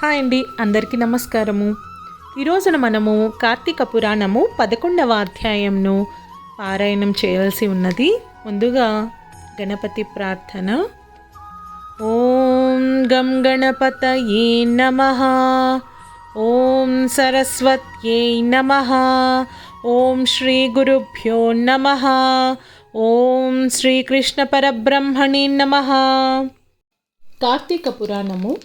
Hi అండి అందరికీ నమస్కారము. ఈరోజున మనము కార్తీక పురాణము పదకొండవ అధ్యాయంను పారాయణం చేయవలసి ఉన్నది. ముందుగా గణపతి ప్రార్థన. ఓం గం గణపతయే నమ. ఓం సరస్వత్యై నమ. ఓం శ్రీ గురుభ్యో నమ. ఓం శ్రీకృష్ణ పరబ్రహ్మణే నమ. కార్తీక పురాణము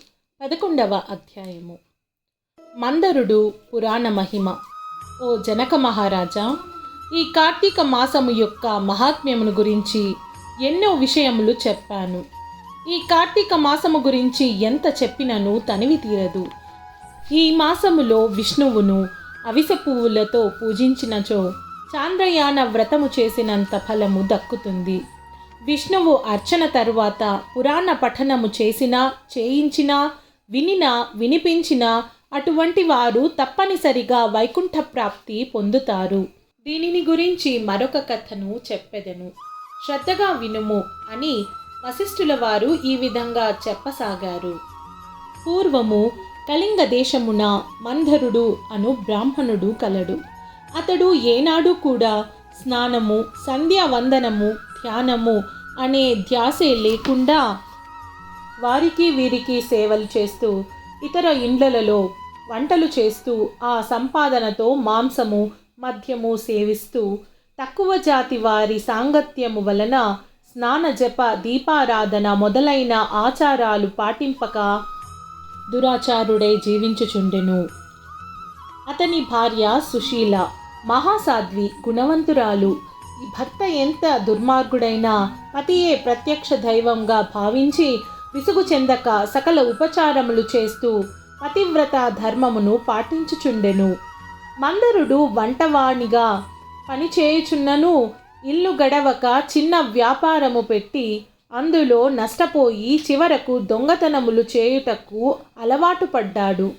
పదకొండవ అధ్యాయము. మందరుడు పురాణ మహిమ. ఓ జనక మహారాజా ఈ కార్తీక మాసము యొక్క మహాత్మ్యమును గురించి ఎన్నో విషయములు చెప్పాను. ఈ కార్తీక మాసము గురించి ఎంత చెప్పినను తనివి తీరదు. ఈ మాసములో విష్ణువును అవిస పువ్వులతో పూజించినచో చాంద్రయాన వ్రతము చేసినంత ఫలము దక్కుతుంది. విష్ణువు అర్చన తరువాత పురాణ పఠనము చేసినా చేయించినా వినినా వినిపించినా అటువంటి వారు తప్పనిసరిగా వైకుంఠ ప్రాప్తి పొందుతారు. దీనిని గురించి మరొక కథను చెప్పెదను. శ్రద్ధగా వినుము అని వశిష్ఠుల వారు ఈ విధంగా చెప్పసాగారు. పూర్వము కళింగ దేశమున మంధరుడు అను బ్రాహ్మణుడు కలడు. అతడు ఏనాడు కూడా స్నానము సంధ్యావందనము ధ్యానము అనే ధ్యాసే లేకుండా వారికి వీరికి సేవలు చేస్తూ ఇతర ఇండ్లలో వంటలు చేస్తూ ఆ సంపాదనతో మాంసము మద్యము సేవిస్తూ తక్కువ జాతి వారి సాంగత్యము వలన స్నాన జప దీపారాధన మొదలైన ఆచారాలు పాటింపక దురాచారుడై జీవించుచుండెను. అతని భార్య సుశీల మహాసాధ్వి గుణవంతురాలు. ఈ భర్త ఎంత దుర్మార్గుడైనా పతియే ప్రత్యక్ష దైవంగా భావించి విసుగు చెందక సకల ఉపచారములు చేస్తూ పతివ్రత ధర్మమును పాటించుచుండెను. మందరుడు వంటవాణిగా పనిచేయుచున్నను ఇల్లు గడవక చిన్న వ్యాపారము పెట్టి అందులో నష్టపోయి చివరకు దొంగతనములు చేయుటకు అలవాటు పడ్డాడు.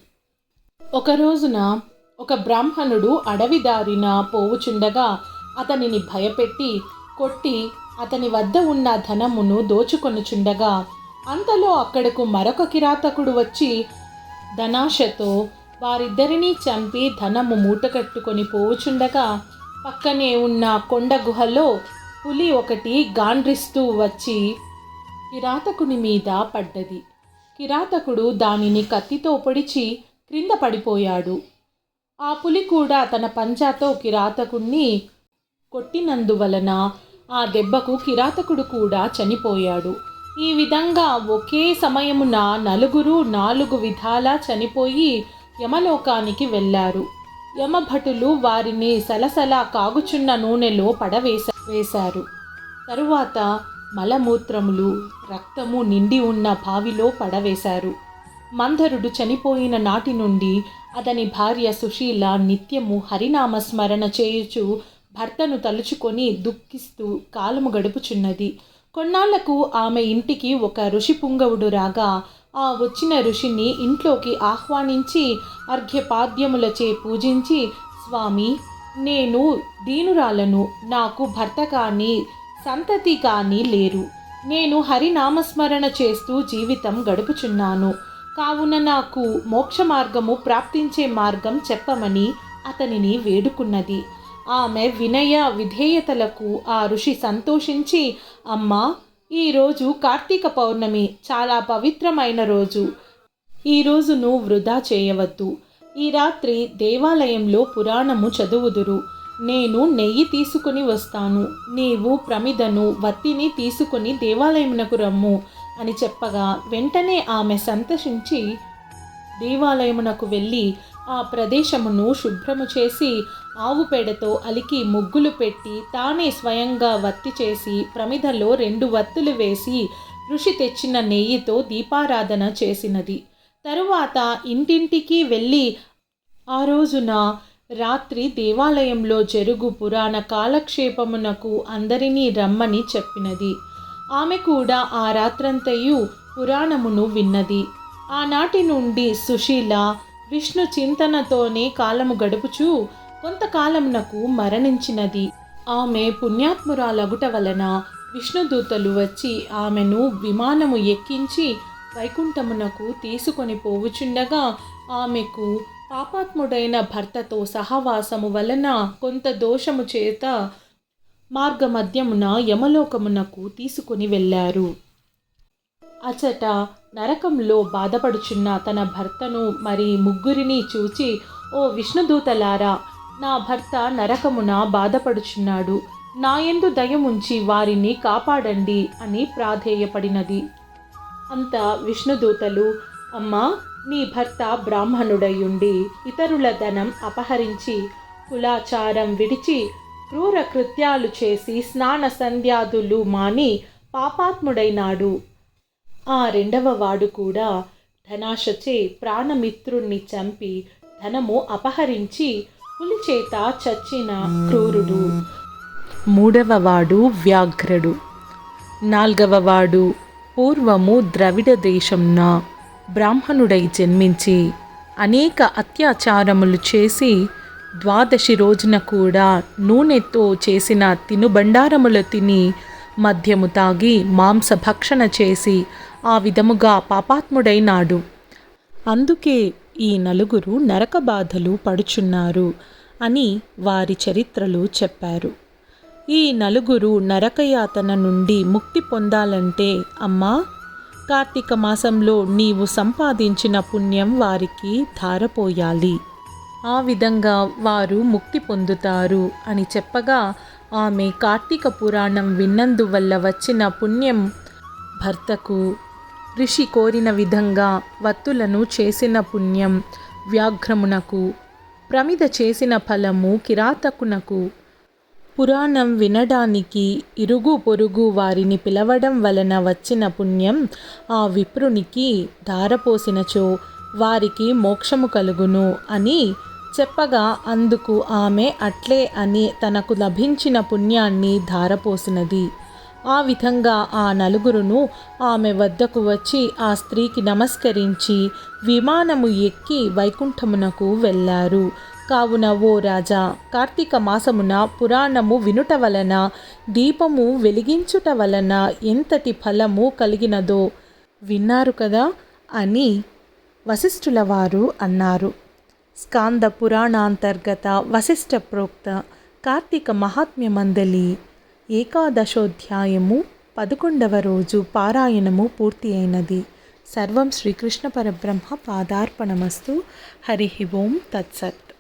ఒక రోజున ఒక బ్రాహ్మణుడు అడవి దారిన పోవుచుండగా అతనిని భయపెట్టి కొట్టి అతని వద్ద ఉన్న ధనమును దోచుకొనుచుండగా అంతలో అక్కడకు మరొక కిరాతకుడు వచ్చి ధనాశతో వారిద్దరినీ చంపి ధనము మూటకట్టుకొని పోవుచుండగా పక్కనే ఉన్న కొండ గుహలో పులి ఒకటి గాండ్రిస్తూ వచ్చి కిరాతకుని మీద పడ్డది. కిరాతకుడు దానిని కత్తితో పొడిచి క్రింద పడిపోయాడు. ఆ పులి కూడా తన పంజాతో కిరాతకుణ్ణి కొట్టినందువలన ఆ దెబ్బకు కిరాతకుడు కూడా చనిపోయాడు. ఈ విధంగా ఒకే సమయమున నలుగురు నాలుగు విధాలా చనిపోయి యమలోకానికి వెళ్ళారు. యమభటులు వారిని సలసల కాగుచున్న నూనెలో పడవేస వేశారు. తరువాత మలమూత్రములు రక్తము నిండి ఉన్న బావిలో పడవేశారు. మందరుడు చనిపోయిన నాటి నుండి అతని భార్య సుశీల నిత్యము హరినామ స్మరణ చేయుచు భర్తను తలుచుకొని దుఃఖిస్తూ కాలము గడుపుచున్నది. కొన్నాళ్ళకు ఆమె ఇంటికి ఒక ఋషి పుంగవుడు రాగా ఆ వచ్చిన ఋషిని ఇంట్లోకి ఆహ్వానించి అర్ఘ్యపాద్యములచే పూజించి స్వామి నేను దీనురాలను నాకు భర్త కానీ సంతతి కానీ లేరు. నేను హరినామస్మరణ చేస్తూ జీవితం గడుపుచున్నాను. కావున నాకు మోక్ష మార్గము ప్రాప్తించే మార్గం చెప్పమని అతనిని వేడుకున్నది. ఆమె వినయ విధేయతలకు ఆ ఋషి సంతోషించి అమ్మా ఈరోజు కార్తీక పౌర్ణమి చాలా పవిత్రమైన రోజు. ఈ రోజును వృధా చేయవద్దు. ఈ రాత్రి దేవాలయంలో పురాణము చదువుదురు. నేను నెయ్యి తీసుకుని వస్తాను. నీవు ప్రమిదను వత్తిని తీసుకుని దేవాలయమునకు రమ్ము అని చెప్పగా వెంటనే ఆమె సంతోషించి దేవాలయమునకు వెళ్ళి ఆ ప్రదేశమును శుభ్రము చేసి ఆవు పేడతో అలికి ముగ్గులు పెట్టి తానే స్వయంగా వత్తి చేసి ప్రమిదలో రెండు వత్తులు వేసి ఋషి తెచ్చిన నెయ్యితో దీపారాధన చేసినది. తరువాత ఇంటింటికి వెళ్ళి ఆ రోజున రాత్రి దేవాలయంలో జరుగు పురాణ కాలక్షేపమునకు అందరినీ రమ్మని చెప్పినది. ఆమె కూడా ఆ రాత్రంతయు పురాణమును విన్నది. ఆనాటి నుండి సుశీల విష్ణు చింతనతోనే కాలము గడుపుచూ కొంతకాలమునకు మరణించినది. ఆమె పుణ్యాత్మురాలగుట వలన విష్ణుదూతలు వచ్చి ఆమెను విమానము ఎక్కించి వైకుంఠమునకు తీసుకొని పోవుచుండగా ఆమెకు పాపాత్ముడైన భర్తతో సహవాసము వలన కొంత దోషము చేత మార్గమధ్యమున యమలోకమునకు తీసుకొని వెళ్ళారు. అచట నరకంలో బాధపడుచున్న తన భర్తను మరి ముగ్గురిని చూచి ఓ విష్ణుదూతలారా నా భర్త నరకమున బాధపడుచున్నాడు. నాయందు దయముంచి వారిని కాపాడండి అని ప్రాధేయపడినది. అంత విష్ణుదూతలు అమ్మా నీ భర్త బ్రాహ్మణుడయుండి ఇతరుల ధనం అపహరించి కులాచారం విడిచి క్రూర కృత్యాలు చేసి స్నాన సంధ్యాదులు మాని పాపాత్ముడైనాడు. ఆ రెండవ వాడు కూడా ధనాశచే ప్రాణమిత్రుణ్ణి చంపి ధనము అపహరించి పులి చేత చచ్చిన క్రూరుడు. మూడవ వాడు వ్యాఘ్రుడు. నాల్గవ వాడు పూర్వము ద్రవిడ దేశంన బ్రాహ్మణుడై జన్మించి అనేక అత్యాచారములు చేసి ద్వాదశి రోజున కూడా నూనెతో చేసిన తినుబండారములు తిని మద్యము తాగి మాంసభక్షణ చేసి ఆ విధముగా పాపాత్ముడైనాడు. అందుకే ఈ నలుగురు నరక బాధలు పడుచున్నారు అని వారి చరిత్రలు చెప్పారు. ఈ నలుగురు నరకయాతన నుండి ముక్తి పొందాలంటే అమ్మా కార్తీక మాసంలో నీవు సంపాదించిన పుణ్యం వారికి ధారపోయాలి. ఆ విధంగా వారు ముక్తి పొందుతారు అని చెప్పగా ఆమె కార్తీక పురాణం విన్నందువల్ల వచ్చిన పుణ్యం భర్తకు ఋషి కోరిన విధంగా వత్తులను చేసిన పుణ్యం వ్యాఘ్రమునకు ప్రమిద చేసిన ఫలము కిరాతకునకు. పురాణం వినడానికి ఇరుగు పొరుగు వారిని పిలవడం వలన వచ్చిన పుణ్యం ఆ విప్రునికి ధారపోసినచో వారికి మోక్షము కలుగును అని చెప్పగా అందుకు ఆమె అట్లే అని తనకు లభించిన పుణ్యాన్ని ధారపోసినది. ఆ విధంగా ఆ నలుగురును ఆమె వద్దకు వచ్చి ఆ స్త్రీకి నమస్కరించి విమానము ఎక్కి వైకుంఠమునకు వెళ్ళారు. కావున ఓ రాజా కార్తీక మాసమున పురాణము వినుట వలన దీపము వెలిగించుట వలన ఎంతటి ఫలము కలిగినదో విన్నారు కదా అని వశిష్ఠుల వారు అన్నారు. స్కాంద పురాణాంతర్గత వశిష్ఠ ప్రోక్త కార్తీక మహాత్మ్యమందలి ఏకాదశోధ్యాయము పదకొండవ రోజు పారాయణము పూర్తి అయినది సర్వం శ్రీకృష్ణ పరబ్రహ్మ పాదార్పణమస్తు. హరి ఓం తత్సత్.